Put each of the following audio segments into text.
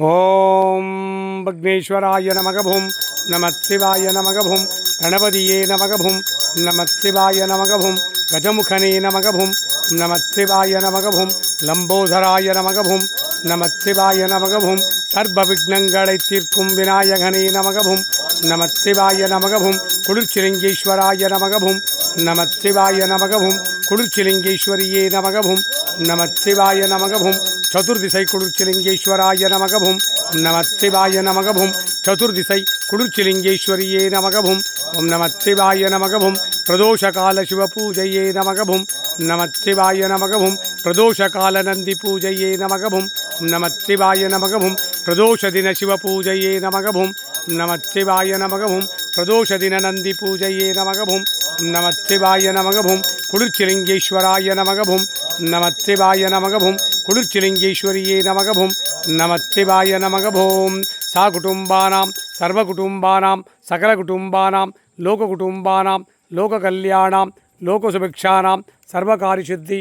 ஓம் பக்னேஸ்வராய நமகபும் நமசிவாய நமகபும் கணபதியே நமகபும் நமசிவாய நமகபும் கஜமுகனே நமகபும் நமசிவாய நமகபும் லம்போதராய நமகபும் நமசிவாய நமகபும் சர்வ விக்னங்களை தீர்க்கும் விநாயகனே நமகபும் நமசிவாய நமகபும் குளிர்ச்சிலிங்கேஸ்வராய நமகபும் நமசிவாய நமகபும் குளிர்ச்சிலிங்கேஸ்வரியே நமகபும் நமசிவாய நமகபும் சதுர்திசை குளிர்ச்சிலிங்கேஸ்வராய நமகபும் நமச்சிவாய நமகபும் சதுர்திசை குளிர்ச்சிலிங்கேஸ்வரியே நமகபும் ஓம் நமச்சிவாய நமகவும் பிரதோஷகால சிவபூஜையே நமகவும் நமச்சிவாய நமகவும் பிரதோஷகால நந்தி பூஜையே நமகபும் நமச்சிவாய நமகபும் பிரதோஷ தின சிவபூஜையே நமகபும் நமச்சிவாய நமகபும் பிரதோஷ தின நந்தி பூஜையே நமகபும் நமச்சிவாய நமகவும் குளிர்ச்சிலிங்கேஸ்வராய நமகவும் நமச்சிவாய நமகவும் குளிர்ச்சிலிங்கேஸ்வரியே நமகவும் நமச்சிவாய நமகவும் சா குடும்பானாம் சர்வ குடும்பானாம் சகல குடும்பானாம் லோக குடும்பானாம் லோக கல்யாணாம் லோக சுபிக்ஷானாம் சர்வகாரி சித்தி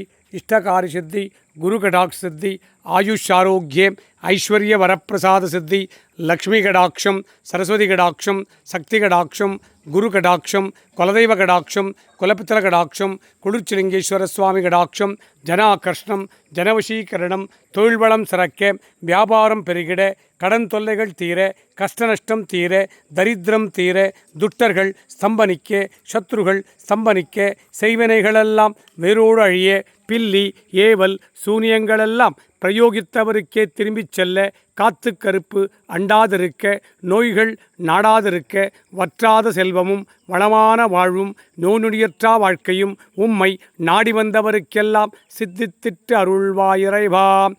ஆயுஷ் ஆரோக்கியம் ஐஸ்வர்ய வரப்பிரசாத சித்தி லக்ஷ்மி கடாட்சம் சரஸ்வதி கடாட்சம் சக்தி கடாட்சம் குரு கடாட்சம் குலதெய்வ கடாட்சம் குலபித்திர கடாட்சம் குளிர்ச்சிலிங்கேஸ்வர சுவாமி கடாட்சம் ஜனாகர்ஷ்ணம் ஜனவசீகரணம் தொழில் வளம் சிறக்க வியாபாரம் பெருகிட கடன் தொல்லைகள் தீர கஷ்ட நஷ்டம் தீர தரித்திரம் தீர துட்டர்கள் ஸ்தம்பனிக்க சத்ருகள் ஸ்தம்பனிக்க செய்வினைகளெல்லாம் வேரோடு அழிய பில்லி ஏவல் சூனியங்களெல்லாம் பிரயோகித்தவருக்கே திரும்பிச் செல்ல காத்து கருப்பு அண்டாதிருக்க நோய்கள் நாடாதிருக்க வற்றாத செல்வமும் வளமான வாழ்வும் நோனுடியற்றா வாழ்க்கையும் உம்மை நாடி வந்தவருக்கெல்லாம் சித்தித்திட்டு அருள்வாயிறைவாம்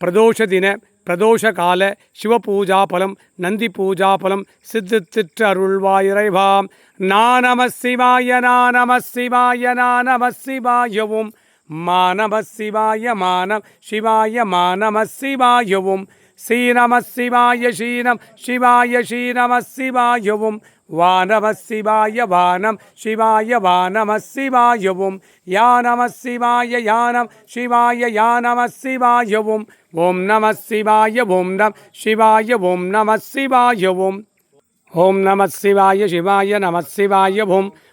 பிரதோஷ தின பிரதோஷ கால சிவபூஜாபலம் நந்தி பூஜாபலம் சித்தித்திற்று அருள்வாயிறைவாம் நானம சிவாய நானம சிவாய நானம சிவாயவும் மானம சிவாய மானம் சிவாய மானம சிவாயவும் ஸ்ரீநம சிவாய ஸ்ரீனம் சிவாய ஸ்ரீநம சிவாயவும் வானம சிவாய வானம் சிவாய வானம சிவாயவும் யானம சிவாய யானம் சிவாய யானம சிவாயவும் ஓம் நம சிவாய ஓம் நம் சிவாய ஓம் நம சிவாய ஓம் ஓம் நம சிவாய சிவாய நம சிவாய